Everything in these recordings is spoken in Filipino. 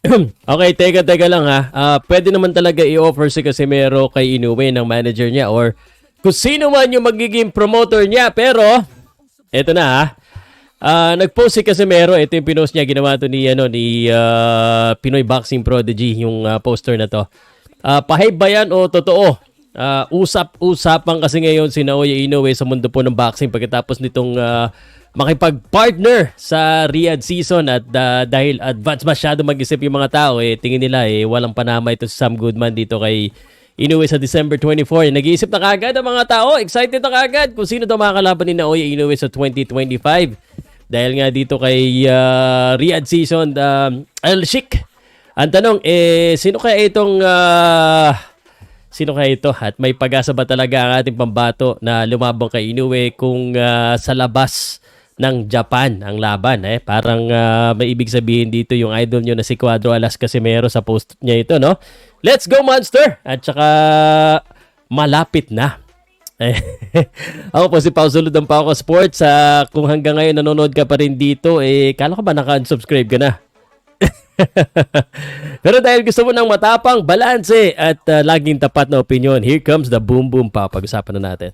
okay, teka, teka lang ha. Ah, pwede naman talaga i-offer si Casimero kay Inoue ng manager niya or kung sino man yung magiging promoter niya. Pero, eto na ha. Ah, nag-post si Casimero, ito yung pinost niya, ginawa to ni, ano, ni ah, Pinoy Boxing Prodigy, yung ah, poster na to. Ah, pahib ba yan o totoo? Ah, usap-usapan kasi ngayon si Naoya Inoue sa mundo po ng boxing pagkatapos nitong ah, makipag-partner sa Riyadh season at ah, dahil advance masyado mag-isip yung mga tao, eh, tingin nila eh, walang panama ito si Sam Goodman dito kay Inoue sa December 24. Nag-iisip na kagad ang mga tao, excited na kagad kung sino daw makakalaban ni Naoya Inoue sa 2025. Dahil nga dito kay ah, Riyadh season, um, Al Sheikh. Ang tanong, eh, sino kaya itong ah, Sino kaya ito? At may pag-asa ba talaga ang ating pambato na lumabang kay Inoue kung ah, sa labas ng Japan ang laban? Eh? Parang ah, may ibig sabihin dito yung idol nyo na si Cuadro Alas Casimero sa post niya ito, no? Let's go, Monster! At saka malapit na. Ako po si Pao Zulod ng Pao Sports. Sa kung hanggang ngayon nanonood ka pa rin dito, eh, kala ko ba naka-unsubscribe ka na? Pero dahil gusto mo ng matapang, balanse at uh, laging tapat na opinion, here comes the boom boom pa. Pag-usapan na natin.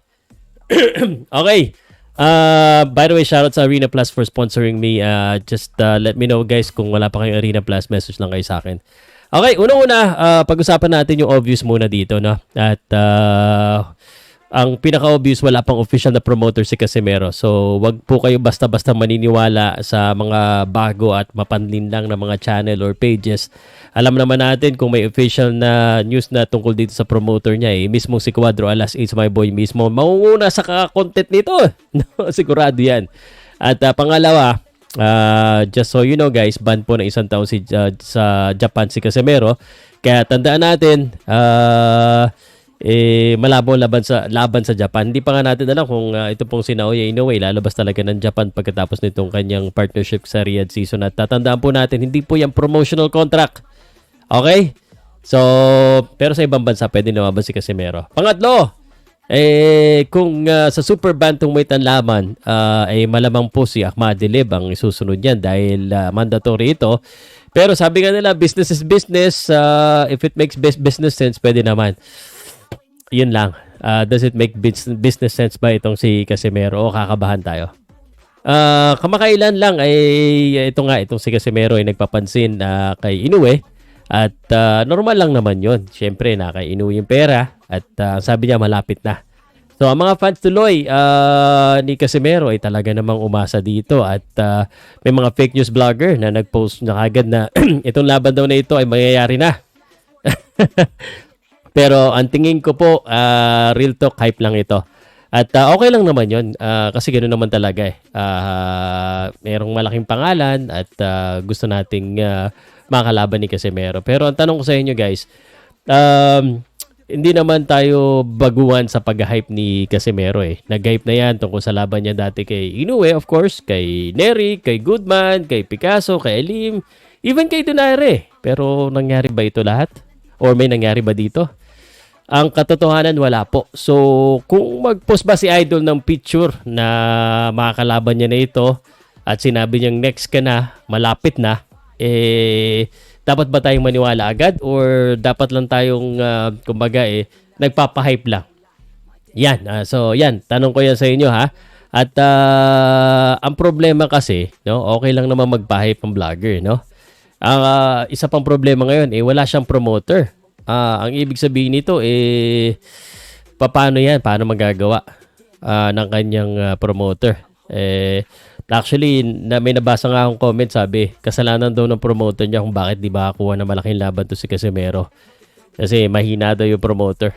okay. Uh, by the way, shoutout sa Arena Plus for sponsoring me. Uh, just uh, let me know guys kung wala pa kayong Arena Plus, message lang kayo sa akin. Okay, unang-una, uh, pag-usapan natin yung obvious muna dito. No? At uh, ang pinaka-obvious, wala pang official na promoter si Casimero. So, wag po kayo basta-basta maniniwala sa mga bago at mapanlin lang na mga channel or pages. Alam naman natin kung may official na news na tungkol dito sa promoter niya eh. Mismo si Cuadro Alas is my boy mismo. Mangunguna sa content nito. No, Sigurado yan. At uh, pangalawa, uh, just so you know guys, ban po ng isang taon si, uh, sa Japan si Casimero. Kaya tandaan natin, uh, eh malabo laban sa laban sa Japan. Hindi pa nga natin alam kung uh, ito pong si Naoya Inoue lalabas talaga ng Japan pagkatapos nitong kanyang partnership sa Riyadh season at tatandaan po natin hindi po yan promotional contract. Okay? So, pero sa ibang bansa pwede naman si Casimero. Pangatlo, eh kung uh, sa super bantamweight ang laban, uh, eh malamang po si Ahmad Delib ang isusunod niyan dahil uh, mandatory ito. Pero sabi nga nila, business is business. Uh, if it makes best business sense, pwede naman yun lang. Uh, does it make business sense ba itong si Casimero o kakabahan tayo? Uh, kamakailan lang ay ito nga itong si Casimero ay nagpapansin uh, kay Inoue at uh, normal lang naman yon. Siyempre na kay Inoue yung pera at uh, sabi niya malapit na. So ang mga fans tuloy uh, ni Casimero ay talaga namang umasa dito at uh, may mga fake news vlogger na nagpost na kagad na itong laban daw na ito ay mangyayari na. Pero ang tingin ko po, uh, real talk hype lang ito. At uh, okay lang naman yon uh, kasi ganoon naman talaga eh. Uh, merong malaking pangalan at uh, gusto nating uh, makalaban ni Casemiro. Pero ang tanong ko sa inyo guys, um, hindi naman tayo baguhan sa pag-hype ni Casemiro eh. Nag-hype na yan tungkol sa laban niya dati kay Inoue, of course, kay Neri, kay Goodman, kay Picasso, kay Elim, even kay Donaire. Pero nangyari ba ito lahat? Or may nangyari ba dito? Ang katotohanan, wala po. So, kung mag-post ba si Idol ng picture na makakalaban niya na ito at sinabi niyang next ka na, malapit na, eh, dapat ba tayong maniwala agad or dapat lang tayong, uh, kumbaga eh, nagpapahype lang? Yan. Uh, so, yan. Tanong ko yan sa inyo ha. At uh, ang problema kasi, no, okay lang naman magpahype ang vlogger, no? Ang uh, isa pang problema ngayon, eh, wala siyang promoter. Uh, ang ibig sabihin nito, eh, paano yan? Paano magagawa uh, ng kanyang uh, promoter? Eh, actually, na, may nabasa nga akong comment, sabi, kasalanan daw ng promoter niya kung bakit di ba kuha na malaking laban to si Casimero. Kasi mahina daw yung promoter.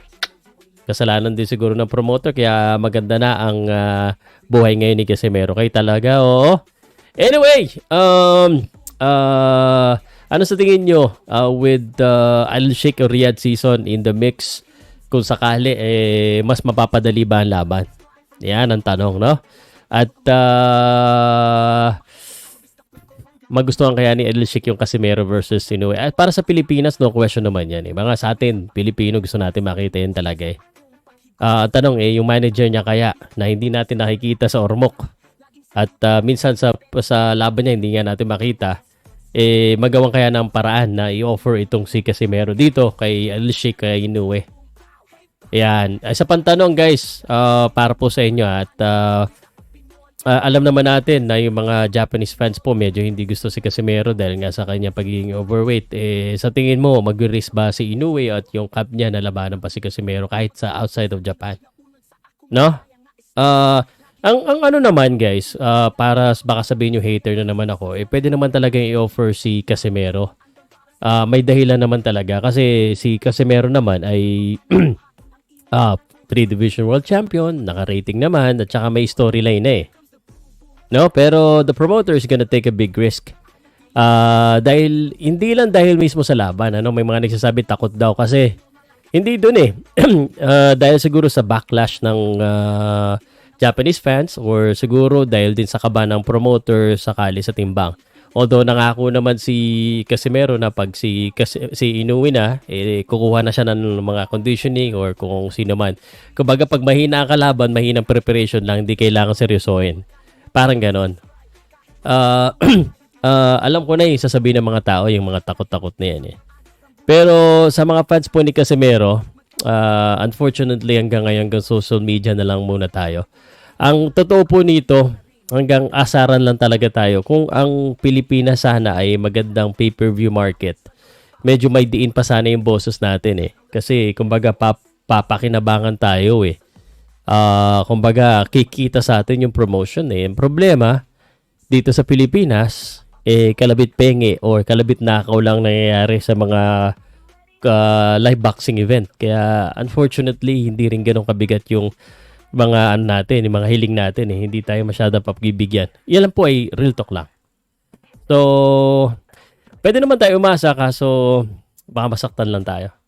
Kasalanan din siguro ng promoter, kaya maganda na ang uh, buhay ngayon ni Casimero. Kaya talaga, oo. Anyway, um, uh, ano sa tingin nyo uh, with uh, Al Sheikh Riyadh season in the mix kung sakali eh, mas mapapadali ba ang laban? Yan ang tanong, no? At uh, magustuhan kaya ni El Sheikh yung Casimero versus Inoue. At para sa Pilipinas, no question naman yan. Eh. Mga sa atin, Pilipino, gusto natin makita yan talaga eh. Uh, tanong eh, yung manager niya kaya na hindi natin nakikita sa Ormoc. At uh, minsan sa, sa laban niya, hindi nga natin makita eh magawan kaya ng paraan na i-offer itong si Casimero dito kay Alicia kay Inoue. Yan. Ay, Sa pantanong guys, ah, para po sa inyo at ah, ah, alam naman natin na yung mga Japanese fans po medyo hindi gusto si Casimero dahil nga sa kanya pagiging overweight. Eh, sa tingin mo, mag-risk ba si Inoue at yung cup niya na labanan pa si Casimero kahit sa outside of Japan? No? Ah, ang ang ano naman guys, ah, para baka sabihin yung hater na naman ako, eh pwede naman talaga i-offer si Casemiro. Ah, may dahilan naman talaga kasi si Casemiro naman ay ah, three division world champion, naka-rating naman at saka may storyline eh. No, pero the promoter is gonna take a big risk. Ah, dahil hindi lang dahil mismo sa laban, ano, may mga nagsasabi takot daw kasi hindi doon eh. Ah, dahil siguro sa backlash ng ah, Japanese fans or siguro dahil din sa kaba ng promoter sakali sa timbang. Although nangako naman si Casimero na pag si si Inoue na, eh, kukuha na siya ng mga conditioning or kung sino man. Kumbaga pag mahina ang kalaban, mahina ang preparation lang, hindi kailangan seryosohin. Parang ganon. Ah, ah, alam ko na yung sasabihin ng mga tao, yung mga takot-takot na yan eh. Pero sa mga fans po ni Casimero, ah, unfortunately hanggang ngayon hanggang social media na lang muna tayo. Ang totoo po nito, hanggang asaran lang talaga tayo. Kung ang Pilipinas sana ay magandang pay-per-view market, medyo may diin pa sana yung boses natin eh. Kasi kumbaga pap papakinabangan tayo eh. Ah, kumbaga kikita sa atin yung promotion eh. Ang problema dito sa Pilipinas, eh kalabit penge or kalabit nakaw lang nangyayari sa mga uh, live boxing event. Kaya unfortunately, hindi rin ganun kabigat yung mga ano natin, yung mga hiling natin eh. Hindi tayo masyadong papibigyan. Yan lang po ay real talk lang. So, pwede naman tayo umasa kaso baka masaktan lang tayo.